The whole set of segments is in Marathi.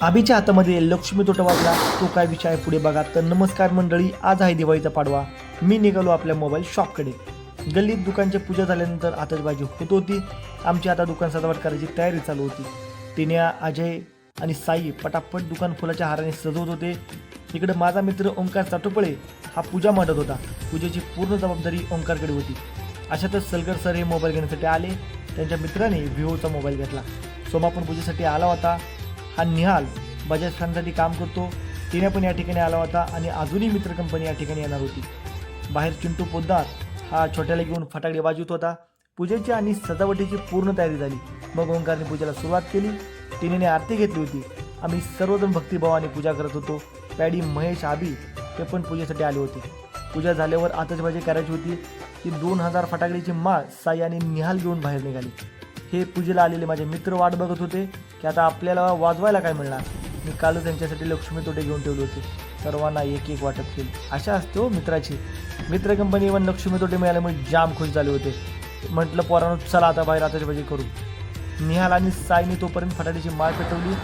आबीच्या हातामध्ये लक्ष्मी तोटा वाजला. तो काय विषय आहे पुढे बघा. तर नमस्कार मंडळी आज आहे दिवाळीचा पाडवा. मी निघालो आपल्या मोबाईल शॉपकडे गल्लीत दुकानची पूजा झाल्यानंतर आतषबाजी होत होती. आमची आता दुकान सजावट करायची तयारी चालू होती. टिन्या अजय आणि साई पटापट दुकान फुलाच्या हाराने सजवत होते. इकडे माझा मित्र ओंकार चाटोपळे हा पूजा मांडत होता. पूजेची पूर्ण जबाबदारी ओंकारकडे होती. अशातच सलगर सर हे मोबाईल घेण्यासाठी आले. त्यांच्या मित्राने विवोचा मोबाईल घेतला. सोमा पण पूजेसाठी आला होता. हा निहाल बजाज फॅनसाठी काम करतो. तिने पण या ठिकाणी आला होता आणि अजूनही मित्र कंपनी या ठिकाणी येणार होती. बाहेर चिंटू पोद्दार हा छोट्याला घेऊन फटाकडे वाजवत होता. पूजेची आणि सजावटीची पूर्ण तयारी झाली. मग ओंकारने पूजेला सुरुवात केली. टिनीने आरती घेतली होती. आम्ही सर्वजण भक्तिभावाने पूजा करत होतो. पॅडी महेश आबी ते पण पूजेसाठी आले होते. पूजा झाल्यावर आतषबाजी करायची होती ती दोन हजार फटाकडीची माळ साई आणि निहाल घेऊन बाहेर निघाली. हे पूजेला आलेले माझे मित्र वाट बघत होते की आता आपल्याला वाजवायला काय मिळणार? मी कालच त्यांच्यासाठी लक्ष्मी तोटे घेऊन ठेवले होते. सर्वांना एक एक वाटप केली. अशा असते हो मित्राची. मित्र कंपनी इव्हन लक्ष्मी तोटे मिळाल्यामुळे जाम खुश झाले होते. म्हटलं पोरांनो चला आता बाहेर आताची करू. निहाल आणि साईने तोपर्यंत फटाट्याची माळ पेटवली.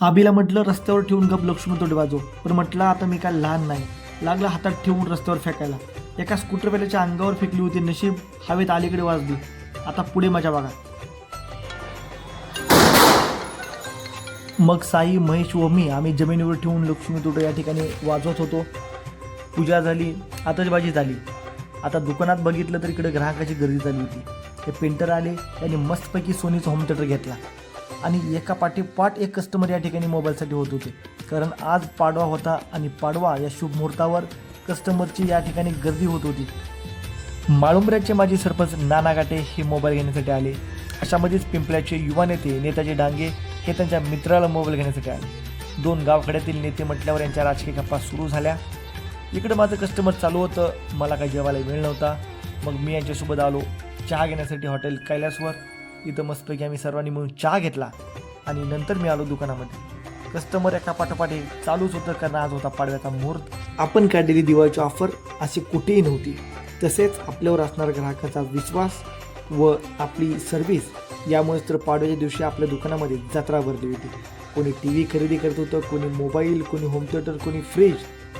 आबीला म्हटलं रस्त्यावर ठेवून गप लक्ष्मी तोडे वाजव पण म्हटलं आता मी काय लहान नाही. लागला हातात ठेवून रस्त्यावर फेकायला. एका स्कूटरवाल्याच्या अंगावर फेकली होती नशीब हवेत अलीकडे वाजली. आता पुढे माझ्या बघा. मग साई महेश व मी आम्ही जमिनीवर ठेवून लक्ष्मी तोडे या ठिकाणी वाजवत होतो. पूजा झाली आतषबाजी झाली. आता दुकानात बघितलं तर इकडे ग्राहकाची गर्दी झाली होती. ते पेंटर आले त्यांनी मस्तपैकी सोनीचा होम थिएटर घेतला. आणि एका पाठीपाठ एक कस्टमर या ठिकाणी मोबाईलसाठी होत होते. कारण आज पाडवा होता आणि पाडवा या शुभ मुहूर्तावर कस्टमरची या ठिकाणी गर्दी होत होती. माळुंबऱ्याचे माजी सरपंच नाना गाटे हे मोबाईल घेण्यासाठी आले. अशामध्येच पिंपळ्याचे युवा नेते नेताजी डांगे हे त्यांच्या मित्राला मोबाईल घेण्यासाठी आले. दोन गावखेड्यातील नेते म्हटल्यावर यांच्या राजकीय गप्पा सुरू झाल्या. इकडं माझं कस्टमर चालू होतं मला काही जेवायला वेळ नव्हता. मग मी यांच्यासोबत आलो. चहा घेण्यासाठी हॉटेल कैलासवर. इथं मस्तपैकी आम्ही सर्वांनी मिळून चहा घेतला आणि नंतर मी आलो दुकानामध्ये. कस्टमर एका पाठोपाठ चालूच होतं कारण आज होता पाडव्याचा मुहूर्त. आपण काढलेली दिवाळीची ऑफर अशी कुठेही नव्हती. तसेच आपल्यावर असणारा ग्राहकाचा विश्वास व आपली सर्व्हिस यामुळेच तर पाडव्याच्या दिवशी आपल्या दुकानामध्ये जत्रा भरली होती. कोणी टी व्ही खरेदी करत होतं कोणी मोबाईल कोणी होम थिएटर कोणी फ्रीज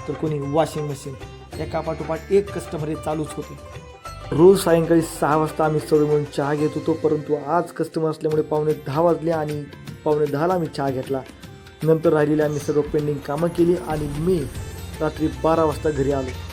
तर कोणी वॉशिंग मशीन एका पाठोपाठ एक कस्टमर हे चालूच होते. रोज सायंकाळी सहा वाजता आम्ही सर्व मिळून चहा घेत होतो परंतु आज कस्टमर असल्यामुळे पावणे दहा वाजले आणि पावणे दहाला आम्ही चहा घेतला. नंतर राहिलेली आम्ही सर्व पेंडिंग कामं केली आणि मी रात्री बारा वाजता घरी आलो.